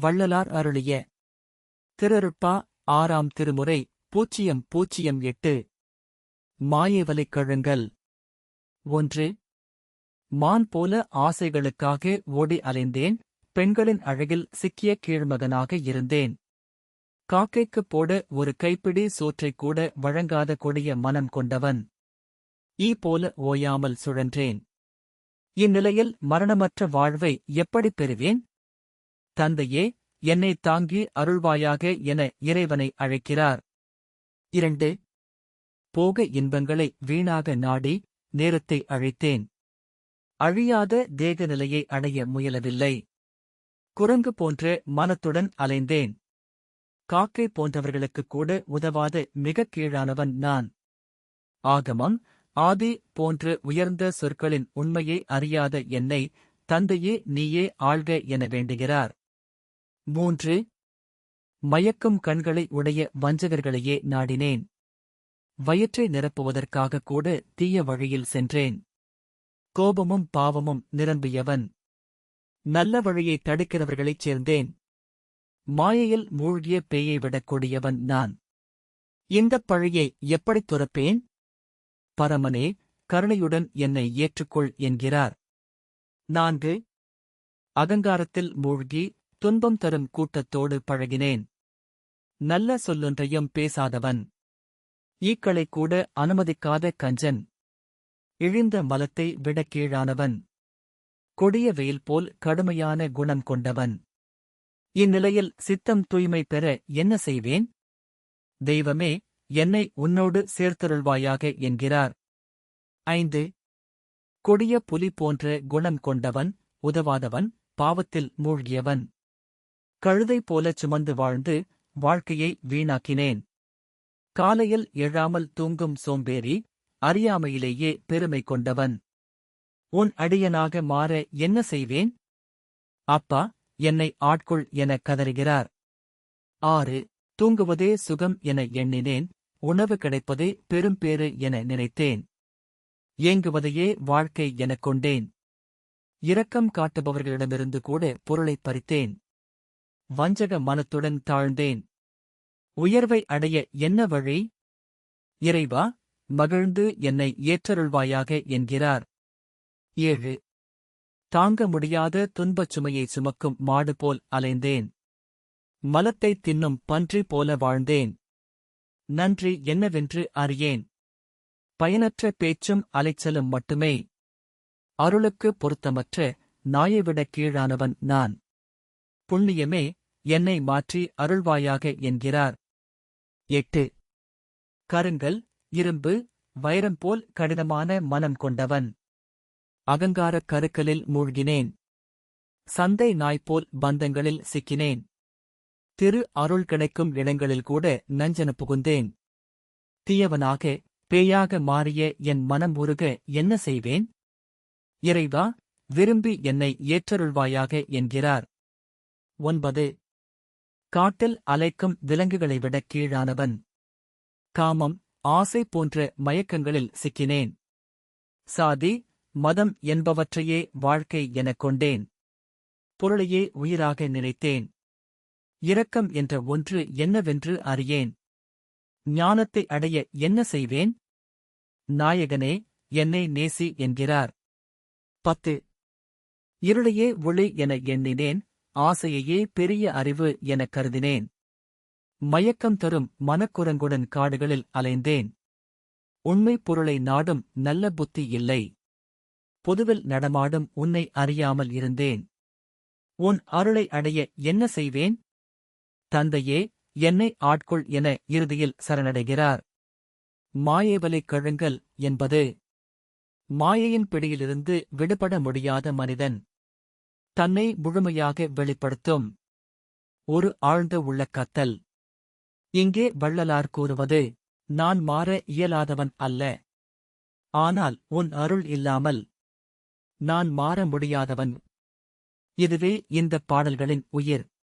வள்ளலார் அருளிய திருருட்பா ஆறாம் திருமுறை பூச்சியம் பூச்சியம் எட்டு. மாயவலைக் கழுங்கள் ஒன்று. மான் போல ஆசைகளுக்காக ஓடி அலைந்தேன். பெண்களின் அழகில் சிக்கிய கீழ்மகனாக இருந்தேன். காக்கைக்குப் போட ஒரு கைப்பிடி சோற்றைக் கூட வழங்காத கொடிய மனம் கொண்டவன். ஈ போல ஓயாமல் சுழன்றேன். இந்நிலையில் மரணமற்ற வாழ்வை எப்படிப் பெறுவேன்? தந்தையே என்னை தாங்கி அருள்வாயாக என இறைவனை அழைக்கிறார். இரண்டு போக இன்பங்களை வீணாக நாடி நேரத்தை அழைத்தேன். அழியாத தேக நிலையை அடைய முயலவில்லை. குரங்கு போன்ற மனத்துடன் அலைந்தேன். காக்கை போன்றவர்களுக்குக் கூட உதவாத மிகக் கீழானவன் நான். ஆகமம் ஆதி போன்ற உயர்ந்த சொற்களின் உண்மையை அறியாத என்னை தந்தையே நீயே ஆழ்க என வேண்டுகிறார். மூன்று மயக்கும் கண்களை உடைய வஞ்சகர்களையே நாடினேன். வயிற்றை நிரப்புவதற்காக கூட தீய வழியில் சென்றேன். கோபமும் பாவமும் நிரம்பியவன். நல்ல வழியை தடுக்கிறவர்களைச் சேர்ந்தேன். மாயையில் மூழ்கிய பேயை விடக்கூடியவன் நான். இந்தப் பழியை எப்படித் துறப்பேன்? பரமனே கருணையுடன் என்னை ஏற்றுக்கொள் என்கிறார். நான்கு அகங்காரத்தில் மூழ்கி துன்பம் தரும் கூட்டத்தோடு பழகினேன். நல்ல சொல்லொன்றையும் பேசாதவன். ஈக்களைக் கூட அனுமதிக்காத கஞ்சன். இழிந்த மலத்தை விட கீழானவன். கொடிய வெயில் போல் கடுமையான குணம் கொண்டவன். இந்நிலையில் சித்தம் தூய்மை பெற என்ன செய்வேன்? தெய்வமே என்னை உன்னோடு சேர்த்தருள்வாயாக என்கிறார். ஐந்து. கொடிய புலி போன்ற குணம் கொண்டவன் உதவாதவன் பாவத்தில் மூழ்கியவன். கழுதை போலச் சுமந்து வாழ்ந்து வாழ்க்கையை வீணாக்கினேன். காலையில் எழாமல் தூங்கும் சோம்பேறி அறியாமையிலேயே பெருமை கொண்டவன். உன் அடியனாக மாற என்ன செய்வேன்? அப்பா என்னை ஆட்கொள் என கதறுகிறார். ஆறு தூங்குவதே சுகம் என எண்ணினேன் உணவு கிடைப்பதே பெரும்பேறு என நினைத்தேன். ஏங்குவதையே வாழ்க்கை எனக் கொண்டேன். இரக்கம் காட்டுபவர்களிடமிருந்து கூட பொருளைப் பறித்தேன். வஞ்சக மனத்துடன் தாழ்ந்தேன். உயர்வை அடைய என்ன வழி? இறைவா மகிழ்ந்து என்னை ஏற்றருள்வாயாக என்கிறார். ஏழு. தாங்க முடியாத துன்பச் சுமையை சுமக்கும் மாடு போல் அலைந்தேன். மலத்தைத் தின்னும் பன்றி போல வாழ்ந்தேன். நன்றி என்னவென்று அறியேன். பயனற்ற பேச்சும் அலைச்சலும் மட்டுமே. அருளுக்கு பொருத்தமற்ற நாயைவிடக் கீழானவன் நான். புண்ணியமே என்னை மாற்றி அருள்வாயாக என்கிறார். எட்டு. கருங்கல் இரும்பு வைரம் போல் கடினமான மனம் கொண்டவன். அகங்காரக் கருக்கலில் மூழ்கினேன். சந்தை நாய்போல் பந்தங்களில் சிக்கினேன். திரு அருள் கிடைக்கும் இடங்களில் கூட நஞ்சன புகுந்தேன். தீயவனாக பேயாக மாறிய என் மனம் உருக என்ன செய்வேன்? இறைவா விரும்பி என்னை ஏற்றருள்வாயாக என்கிறார். ஒன்பது. காட்டில் அலைக்கும் விலங்குகளை விட கீழானவன். காமம் ஆசை போன்ற மயக்கங்களில் சிக்கினேன். சாதி மதம் என்பவற்றையே வாழ்க்கை எனக் கொண்டேன். பொருளையே உயிராக நினைத்தேன். இரக்கம் என்ற ஒன்று என்னவென்று அறியேன். ஞானத்தை அடைய என்ன செய்வேன்? நாயகனே என்னை நேசி என்கிறார். பத்து. இருளையே ஒளி என எண்ணினேன் ஆசையையே பெரிய அறிவு எனக் கருதினேன். மயக்கம் தரும் மனக்குரங்குடன் காடுகளில் அலைந்தேன். உண்மைப் பொருளை நாடும் நல்ல புத்தி இல்லை. பொதுவில் நடமாடும் உன்னை அறியாமல் இருந்தேன். உன் அருளை அடைய என்ன செய்வேன்? தந்தையே என்னை ஆட்கொள் என இறுதியில் சரணடைகிறார். மாயேவலை கழுங்கல் என்பது. மாயையின் பிடியிலிருந்து விடுபட முடியாத மனிதன். தன்னை முழுமையாக வெளிப்படுத்தும். ஒரு ஆழ்ந்த உள்ள கத்தல். இங்கே வள்ளலார் கூறுவது நான் மாற இயலாதவன் அல்ல. ஆனால் உன் அருள் இல்லாமல் நான் மாற முடியாதவன். இதுவே இந்தப் பாடல்களின் உயிர்.